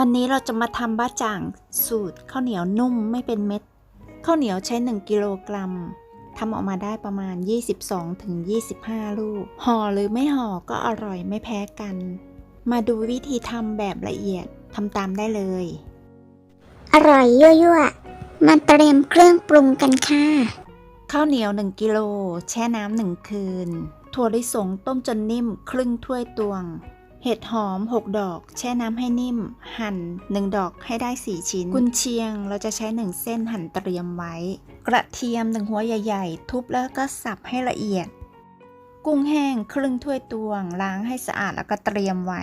วันนี้เราจะมาทำบ้าจ่างสูตรข้าวเหนียวนุ่มไม่เป็นเม็ด ข้าวเหนียวใช้ 1 กิโลกรัมทำออกมาได้ประมาณ 22-25 ลูก ห่อหรือไม่ห่อก็อร่อยไม่แพ้กัน มาดูวิธีทำแบบละเอียดทำตามได้เลย อร่อยยั่วๆ มาเตรียมเครื่องปรุงกันค่ะ ข้าวเหนียว 1 กิโล แช่น้ำหนึ่งคืน ถั่วลิสงต้มจนนิ่มครึ่งถ้วยตวง เห็ดหอม 6 ดอก แช่น้ำให้นิ่ม หั่น 1 ดอกให้ได้ 4 ชิ้น กุนเชียงเราจะใช้ 1 เส้นหั่นเตรียมไว้ กระเทียม1หัวใหญ่ๆ ทุบแล้วก็สับให้ละเอียด กุ้งแห้งครึ่งถ้วยตวง ล้างให้สะอาดแล้วก็เตรียมไว้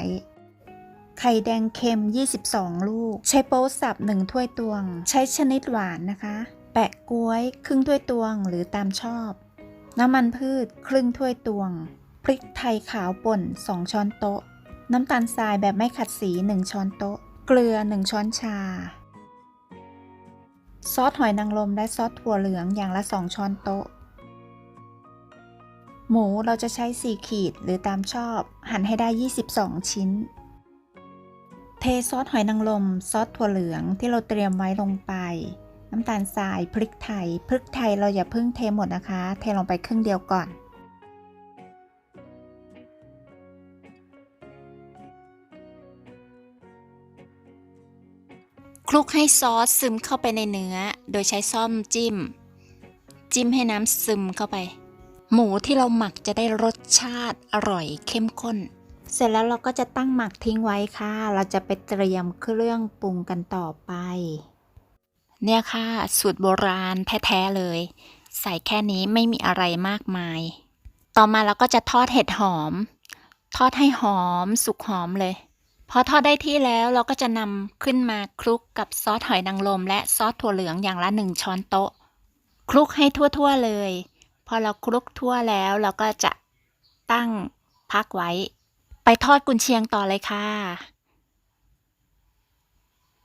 ไข่แดงเค็ม 22 ลูก ใช้โป๊สับ 1 ถ้วยตวง ใช้ชนิดหวานนะคะ แปะกล้วย ครึ่งถ้วยตวงหรือตามชอบ น้ำมันพืช ครึ่งถ้วยตวง พริกไทยขาวป่น 2 ช้อนโต๊ะ น้ำตาลทรายแบบไม่ขัดสี 1 ช้อนโต๊ะ เกลือ 1 ช้อนชา ซอสหอยนางรมและซอสถั่วเหลืองอย่างละ 2 ช้อนโต๊ะ หมูเราจะใช้ 4 ขีดหรือตามชอบ หั่นให้ได้ 22 ชิ้น เทซอสหอยนางรมซอสถั่วเหลืองที่เราเตรียมไว้ลงไป น้ำตาลทรายพริกไทย พริกไทยเราอย่าเพิ่งเทหมดนะคะ เทลงไปครึ่งเดียวก่อน ลุกให้ซอสซึมเข้าไปในเนื้อ โดยใช้ซ่อมจิ้ม จิ้มให้น้ำซึมเข้าไป หมูที่เราหมักจะได้รสชาติอร่อยเข้มข้น เสร็จแล้วเราก็จะตั้งหมักทิ้งไว้ค่ะ เราจะไปเตรียมเครื่องปรุงกันต่อไป เนี่ยค่ะ สูตรโบราณแท้ๆเลย ใส่แค่นี้ไม่มีอะไรมากมาย ต่อมาเราก็จะทอดเห็ดหอม ทอดให้หอมสุกหอมเลย พอทอดได้ที่แล้วเราก็จะนำขึ้นมาคลุกกับซอสหอยนางรมและซอสถั่วเหลืองอย่างละหนึ่งช้อนโต๊ะ คลุกให้ทั่วๆเลย พอเราคลุกทั่วแล้วเราก็จะตั้งพักไว้ ไปทอดกุนเชียงต่อเลยค่ะ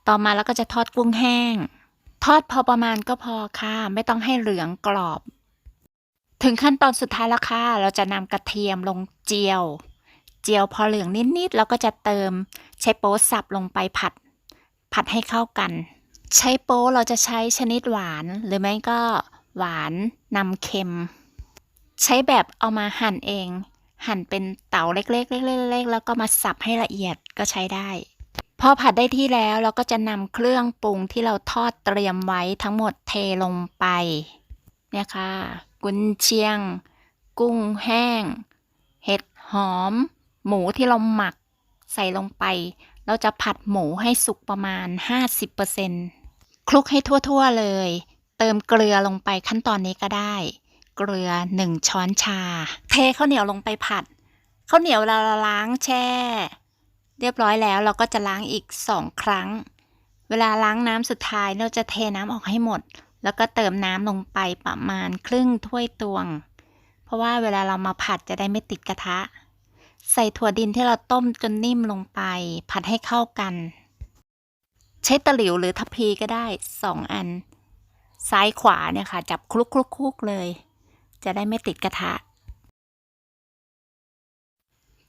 ต่อมาเราก็จะทอดกุ้งแห้ง ทอดพอประมาณก็พอค่ะ ไม่ต้องให้เหลืองกรอบ ถึงขั้นตอนสุดท้ายแล้วค่ะ เราจะนำกระเทียมลงเจียว เจียวพอเหลืองนิดๆเราก็จะเติมใช้โป๊สับลงไปผัด ผัดให้เข้ากัน ใช้โป๊เราจะใช้ชนิดหวาน หรือไม่ก็หวานนำเค็ม ใช้แบบเอามาหั่นเอง หั่นเป็นเต๋าเล็กๆเล็กๆๆแล้วก็มาสับให้ละเอียดก็ใช้ได้พอผัดได้ที่แล้วเราก็จะนำเครื่องปรุงที่เราทอดเตรียมไว้ทั้งหมดเทลงไป เนี่ยค่ะ กุนเชียง กุ้งแห้ง เห็ดหอม หมูที่เราหมักใส่ลงไป เราจะผัดหมูให้สุกประมาณ 50%คลุกให้ทั่วๆเลย เติมเกลือลงไปขั้นตอนนี้ก็ได้ เกลือ 1 ช้อนชา เทข้าวเหนียวลงไปผัดข้าวเหนียวเราล้างแช่ เรียบร้อยแล้วเราก็จะล้างอีก 2 ครั้ง เวลาล้างน้ำสุดท้ายเราจะเทน้ำออกให้หมด แล้วก็เติมน้ำลงไปประมาณครึ่งถ้วยตวง เพราะว่าเวลาเรามาผัดจะได้ไม่ติดกระทะ ใส่ถั่วดินที่เราต้มจนนิ่มลงไป ผัดให้เข้ากัน ใช้ตะหลิวหรือทัพพีก็ได้สองอัน ซ้ายขวาเนี่ยค่ะ จับคลุกคลุกคลุกเลย จะได้ไม่ติดกระทะ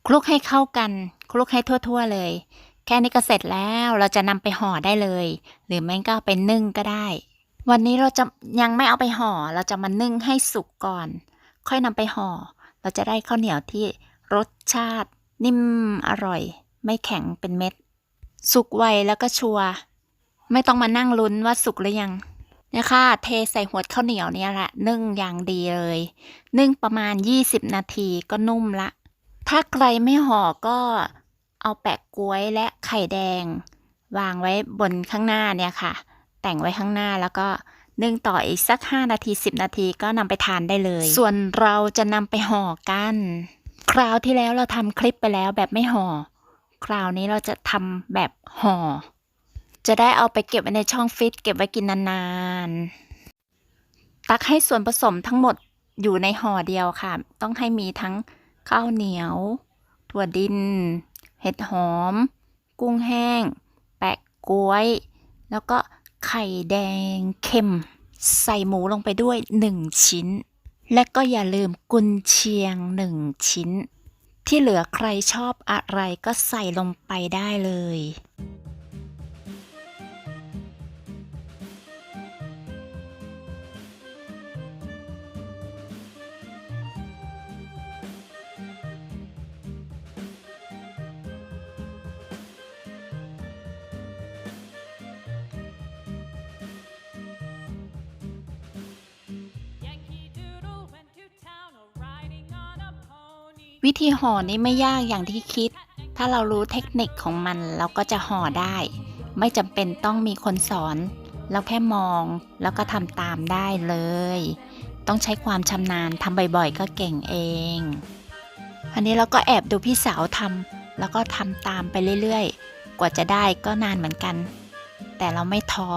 คลุกให้เข้ากัน คลุกให้ทั่ว ๆ เลย แค่นี้ก็เสร็จแล้วเราจะนำไปห่อได้เลย หรือไม่ก็ไปนึ่งก็ได้ วันนี้เราจะยังไม่เอาไปห่อ เราจะมานึ่งให้สุกก่อน ค่อยนำไปห่อ เราจะได้ข้าวเหนียวที่ รสชาติ นิ่มอร่อย ไม่แข็งเป็นเม็ด สุกไวแล้วก็ชัวร์ไม่ต้องมานั่งลุ้นว่าสุกหรือยังเนี่ยค่ะเทใส่หัวข้าวเหนียวเนี่ยแหละนึ่งอย่างดีเลย นึ่งประมาณ 20 นาทีก็นุ่มละ ถ้าใครไม่ห่อก็เอาแปะกล้วยและไข่แดง วางไว้บนข้างหน้าเนี่ยค่ะ แต่งไว้ข้างหน้าแล้วก็นึ่งต่ออีกสัก 5 นาที 10 นาทีก็นำไปทานได้เลย ส่วนเราจะนำไปห่อกัน คราวที่แล้วเราทำคลิปไปแล้วแบบไม่ห่อ คราวนี้เราจะทำแบบห่อ จะได้เอาไปเก็บไว้ในช่องฟิตเก็บไว้กินนานๆ ตักให้ส่วนผสมทั้งหมดอยู่ในห่อเดียวค่ะ ต้องให้มีทั้งข้าวเหนียว ถั่วดิน เห็ดหอม กุ้งแห้ง แปะกล้วย แล้วก็ไข่แดงเค็ม ใส่หมูลงไปด้วย 1 ชิ้น และก็อย่าลืมกุนเชียงหนึ่งชิ้น ที่เหลือใครชอบอะไรก็ใส่ลงไปได้เลย วิธีห่อนี้ไม่ยากอย่างที่คิด ถ้าเรารู้เทคนิคของมันเราก็จะห่อได้ ไม่จำเป็นต้องมีคนสอน เราแค่มองแล้วก็ทำตามได้เลย ต้องใช้ความชำนาญทำบ่อยๆ ก็เก่งเอง อันนี้เราก็แอบดูพี่สาวทำแล้วก็ทำตามไปเรื่อยๆ กว่าจะได้ก็นานเหมือนกัน แต่เราไม่ท้อ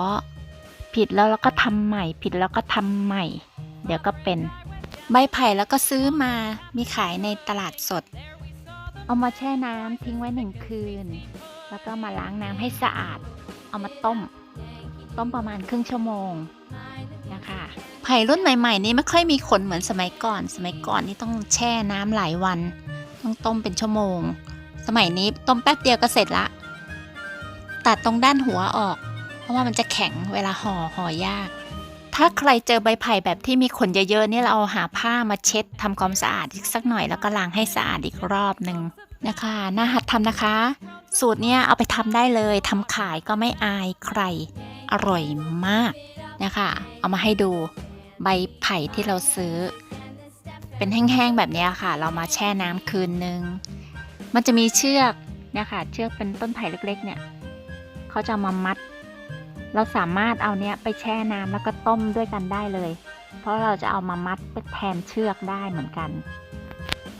ผิดแล้วเราก็ทำใหม่ ผิดแล้วก็ทำใหม่ เดี๋ยวก็เป็น ใบไผ่แล้วก็ซื้อมามีขายในตลาดสด เอามาแช่น้ำทิ้งไว้หนึ่งคืน แล้วก็มาล้างน้ำให้สะอาด เอามาต้ม ต้มประมาณครึ่งชั่วโมงนะคะไผ่รุ่นใหม่ๆ นี้ไม่ค่อยมีขนเหมือนสมัยก่อน สมัยก่อนนี่ต้องแช่น้ำหลายวัน ต้องต้มเป็นชั่วโมง สมัยนี้ต้มแป๊บเดียวก็เสร็จละ ตัดตรงด้านหัวออก เพราะว่ามันจะแข็งเวลาห่อห่อยาก ถ้าใครเจอใบไผ่แบบที่มีขนเยอะๆนี่เราเอาหาผ้ามาเช็ดทำความสะอาดอีกสักหน่อยแล้วก็ล้างให้สะอาดอีกรอบหนึ่งนะคะน่าหัดทำนะคะ สูตรเนี้ยเอาไปทำได้เลยทำขายก็ไม่อายใครอร่อยมากนะคะ เอามาให้ดูใบไผ่ที่เราซื้อ เป็นแห้งๆแบบนี้ค่ะ เรามาแช่น้ำคืนนึง มันจะมีเชือกนี่ยค่ะเชือกเป็นต้นไผ่เล็กๆเนี่ยเขาจะมามัด เราสามารถเอาเนี้ยไปแช่น้ำแล้วก็ต้มด้วยกันได้เลย เพราะเราจะเอามามัดเป็นแทนเชือกได้เหมือนกัน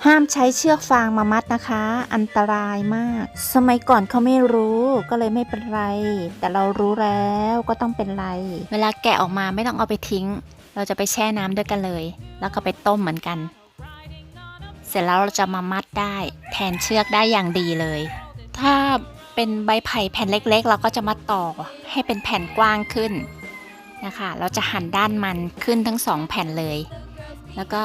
ห้ามใช้เชือกฟางมามัดนะคะ อันตรายมาก สมัยก่อนเขาไม่รู้ก็เลยไม่เป็นไร แต่เรารู้แล้วก็ต้องเป็นไร เวลาแกะออกมาไม่ต้องเอาไปทิ้ง เราจะไปแช่น้ำด้วยกันเลย แล้วก็ไปต้มเหมือนกัน เสร็จแล้วเราจะมามัดได้ แทนเชือกได้อย่างดีเลย ถ้า เป็นใบไผ่แผ่นเล็กๆ เราก็จะมาต่อให้เป็นแผ่นกว้างขึ้นนะคะ เราจะหั่นด้านมันขึ้นทั้งสองแผ่นเลย แล้วก็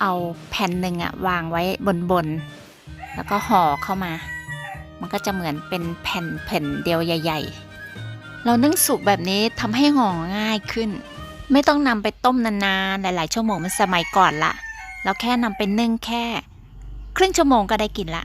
เอาแผ่นหนึ่งอะวางไว้บนบนๆ แล้วก็ห่อเข้ามา มันก็จะเหมือนเป็นแผ่นแผ่นเดียวใหญ่ ๆ เรานึ่งสุกแบบนี้ทำให้ห่อง่ายขึ้น ไม่ต้องนำไปต้มนานๆ หลายๆ ชั่วโมงมันสมัยก่อนละ เราแค่นำไปนึ่งแค่ ครึ่งชั่วโมงก็ได้กินละ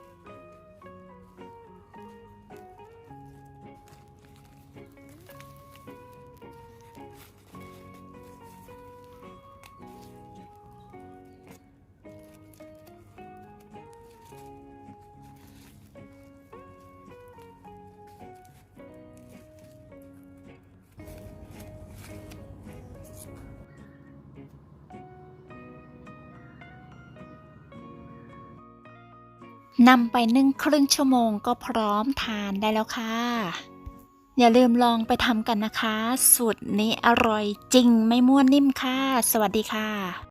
นำไปนึ่งครึ่งชั่วโมงก็พร้อมทานได้แล้วค่ะ อย่าลืมลองไปทำกันนะคะ สูตรนี้อร่อยจริงไม่ม่วนนิ่มค่ะ สวัสดีค่ะ